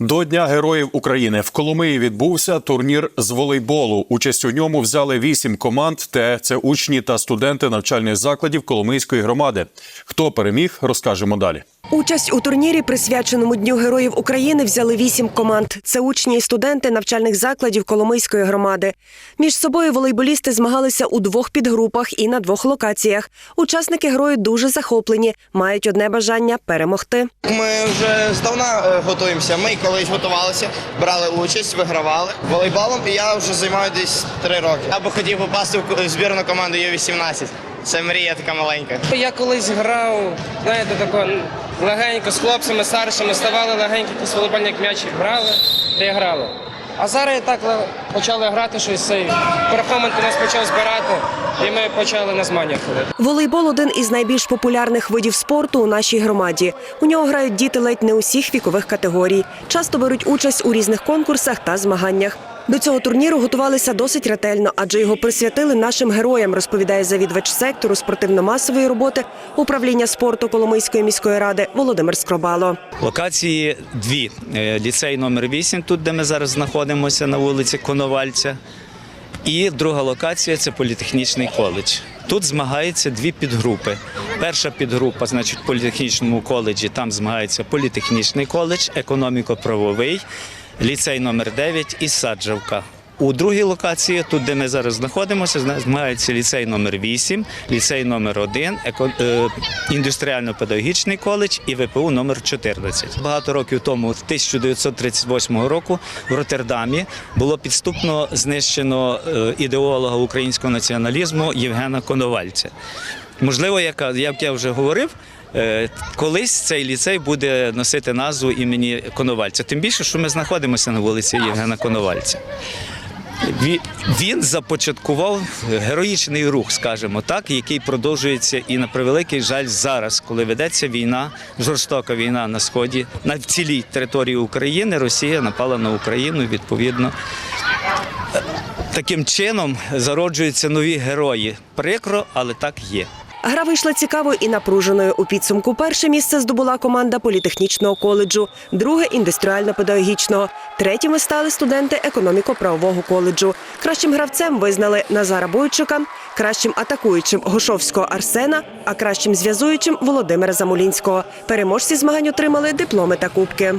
До Дня Героїв України в Коломиї відбувся турнір з волейболу. Участь у ньому взяли вісім команд. Те це учні та студенти навчальних закладів Коломийської громади. Хто переміг, розкажемо далі. Участь у турнірі, присвяченому Дню Героїв України, взяли вісім команд. Це учні і студенти навчальних закладів Коломийської громади. Між собою волейболісти змагалися у двох підгрупах і на двох локаціях. Учасники грою дуже захоплені, мають одне бажання перемогти. Ми вже здавна е, готуємося. Ми колись готувалися, брали участь, вигравали волейболом. І я вже займаю десь три роки. Я би хотів попасти в збірну команду Ю-18. Це мрія така маленька. Я колись грав, знаєте, тако легенько з хлопцями старшими, ставали легенькі, якісь волейбольні м'ячі грали та я грали. А зараз так почали грати щось цей. у нас почав збирати, і ми почали на змагання ходити. Волейбол один із найбільш популярних видів спорту у нашій громаді. У нього грають діти ледь не усіх вікових категорій. Часто беруть участь у різних конкурсах та змаганнях. До цього турніру готувалися досить ретельно, адже його присвятили нашим героям, розповідає завідувач сектору спортивно-масової роботи управління спорту Коломийської міської ради Володимир Скробало. Локації дві: Е, ліцей номер 8 тут, де ми зараз знаходимося на вулиці Коновальця. І друга локація це політехнічний коледж. Тут змагаються дві підгрупи. Перша підгрупа, значить, в політехнічному коледжі там змагається політехнічний коледж, економіко-правовий, ліцей номер 9 і Саджавка. У другій локації, тут де ми зараз знаходимося, зна- ліцей номер 8, ліцей номер 1, е, індустріально-педагогічний коледж і ВПУ номер 14. Багато років тому, 1938 року, в Роттердамі було підступно знищено е, ідеолога українського націоналізму Євгена Коновальця. Можливо, як я вже говорив. е, Колись цей ліцей буде носити назву імені Коновальця. Тим більше, що ми знаходимося на вулиці Євгена Коновальця. Він започаткував героїчний рух, скажімо так, який продовжується і на превеликий жаль зараз, коли ведеться війна, жорстока війна на сході, на цілій території України. Росія напала на Україну. Відповідно, таким чином зароджуються нові герої. Прикро, але так є. Гра вийшла цікавою і напруженою. У підсумку перше місце здобула команда політехнічного коледжу, друге індустріально-педагогічного. Третіми стали студенти економіко-правового коледжу. Кращим гравцем визнали Назара Бойчука, кращим атакуючим Гошовського Арсена, а кращим зв'язуючим Володимира Замулінського. Переможці змагань отримали дипломи та кубки.